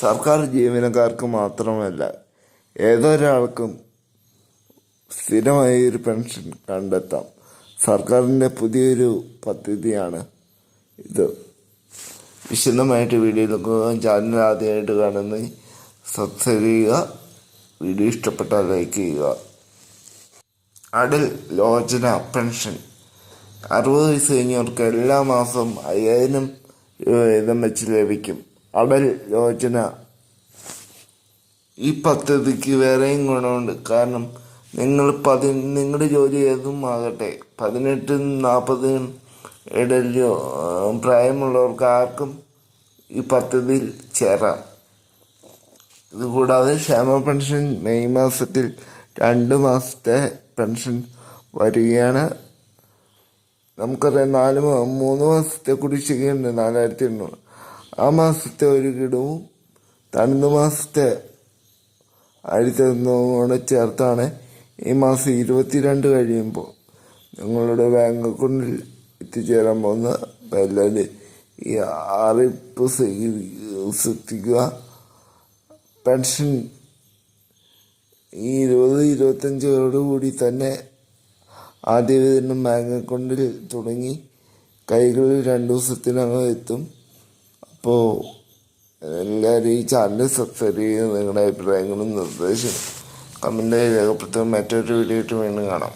സർക്കാർ ജീവനക്കാർക്ക് മാത്രമല്ല ഏതൊരാൾക്കും സ്ഥിരമായി ഒരു പെൻഷൻ കണ്ടെത്താം. സർക്കാരിന്റെ പുതിയൊരു പദ്ധതിയാണ് ഇത്. വിശദമായിട്ട് വീഡിയോയിലേക്ക് നോക്കുക ചാനൽ ആദ്യമായിട്ട് കാണുന്ന സബ്സ്ക്രൈബ് ചെയ്യുക വീഡിയോ ഇഷ്ടപ്പെട്ടാൽ ലൈക്ക് ചെയ്യുക. അടൽ ലോചന പെൻഷൻ. അറുപത് വയസ്സ് കഴിഞ്ഞവർക്ക് എല്ലാ മാസവും അയ്യായിരം രൂപ വീതം വെച്ച് ലഭിക്കും. അടൽ യോജന ഈ പദ്ധതിക്ക് വേറെയും ഗുണമുണ്ട്. കാരണം നിങ്ങൾ പതി നിങ്ങളുടെ ജോലി ഏതും ആകട്ടെ പതിനെട്ടും നാൽപ്പതും ഇടയിലോ പ്രായമുള്ളവർക്ക് ആർക്കും ഈ പദ്ധതിയിൽ ചേരാം. ഇതുകൂടാതെ ക്ഷേമ പെൻഷൻ മെയ് മാസത്തിൽ രണ്ട് മാസത്തെ പെൻഷൻ വരികയാണ്. നമുക്കറിയാം നാല് മൂന്ന് മാസത്തെ കുടിശ്ശികയുണ്ട് നാലായിരത്തി എണ്ണൂറ്. ആ മാസത്തെ ഒരു കിടവും തണുന്ന മാസത്തെ എണ്ണൂറ് ചേർത്താണ് ഈ മാസം ഇരുപത്തിരണ്ട് കഴിയുമ്പോൾ നിങ്ങളുടെ ബാങ്ക് അക്കൗണ്ടിൽ എത്തിച്ചേരാൻ പോകുന്ന അപ്പോൾ ഈ അറിയിപ്പ് സ്വീകരിക്കുക പെൻഷൻ ഈ ഇരുപത് ഇരുപത്തഞ്ചോടുകൂടി തന്നെ ആദ്യ വിതരണം ബാങ്ക് അക്കൗണ്ടിൽ തുടങ്ങി. കൈകളിൽ രണ്ട് ദിവസത്തിനകം എത്തും. അപ്പോൾ എല്ലാവരും ഈ ചാനൽ സബ്സ്ക്രൈബ് ചെയ്ത് നിങ്ങളുടെ അഭിപ്രായങ്ങളും നിർദ്ദേശം കമന്റായി രേഖപ്പെടുത്തുക മറ്റൊരു വീഡിയോ ആയിട്ട് വീണ്ടും കാണാം.